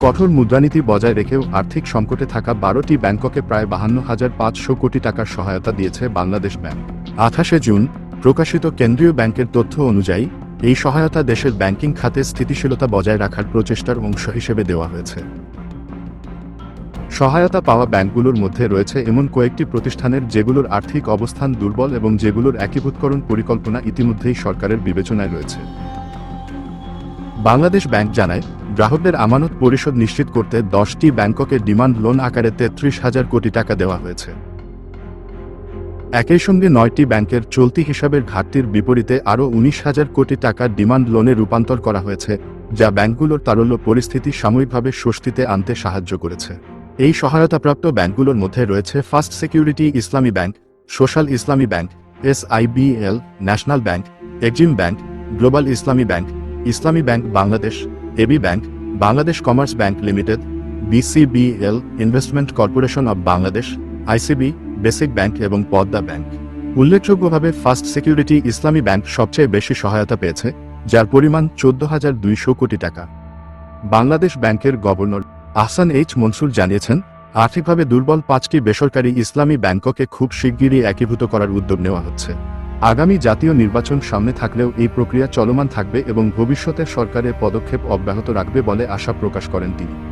কঠোর মুদ্রানীতি বজায় রেখেও আর্থিক সংকটে থাকা বারোটি ব্যাংককে প্রায় বাহান্ন হাজার পাঁচশো কোটি টাকার সহায়তা দিয়েছে বাংলাদেশ ব্যাংক। আঠাশে জুন, প্রকাশিত কেন্দ্রীয় ব্যাংকের তথ্য অনুযায়ী, এই সহায়তা দেশের ব্যাংকিং খাতে স্থিতিশীলতা বজায় রাখার প্রচেষ্টার অংশ হিসেবে দেওয়া হয়েছে। সহায়তা পাওয়া ব্যাংকগুলোর মধ্যে রয়েছে এমন কয়েকটি প্রতিষ্ঠানের যেগুলোর আর্থিক অবস্থান দুর্বল এবং যেগুলোর একীভূতকরণ পরিকল্পনা ইতিমধ্যেই সরকারের বিবেচনায় রয়েছে। বাংলাদেশ ব্যাংক জানায় গ্রাহকদের আমানত পরিশোধ নিশ্চিত করতে দশটি ব্যাংককে ডিমান্ড লোন আকারে তেত্রিশ হাজার কোটি টাকা দেওয়া হয়েছে। একই সঙ্গে নয়টি ব্যাংকের চলতি হিসাবের ঘাটতির বিপরীতে আরও উনিশ হাজার কোটি টাকা ডিমান্ড লোনে রূপান্তর করা হয়েছে, যা ব্যাংকগুলোর তারল্য পরিস্থিতি সাময়িকভাবে স্বস্তিতে আনতে সাহায্য করেছে। এই সহায়তাপ্রাপ্ত ব্যাংকগুলোর মধ্যে রয়েছে first security Islami bank, social Islami bank, SIBL, national bank, Exim bank, global Islami bank Islami bank Bangladesh AB bank, Bangladesh commerce bank limited, BCBL investment corporation of Bangladesh, ICB, basic bank এবং Padma bank. উল্লেখযোগ্যভাবে first security Islami bank সবচেয়ে বেশি সহায়তা পেয়েছে, যার পরিমাণ চোদ্দ হাজার দুইশো কোটি টাকা। বাংলাদেশ ব্যাংকের গভর্নর আহসান এইচ মনসুর জানিয়েছেন, আর্থিকভাবে দুর্বল পাঁচটি বেসরকারি ইসলামী ব্যাংককে খুব শিগগিরই একীভূত করার উদ্যোগ নেওয়া হচ্ছে। আগামী জাতীয় নির্বাচন সামনে থাকলেও এই প্রক্রিয়া চলমান থাকবে এবং ভবিষ্যতে সরকারের পদক্ষেপ অব্যাহত রাখবে বলে আশা প্রকাশ করেন তিনি।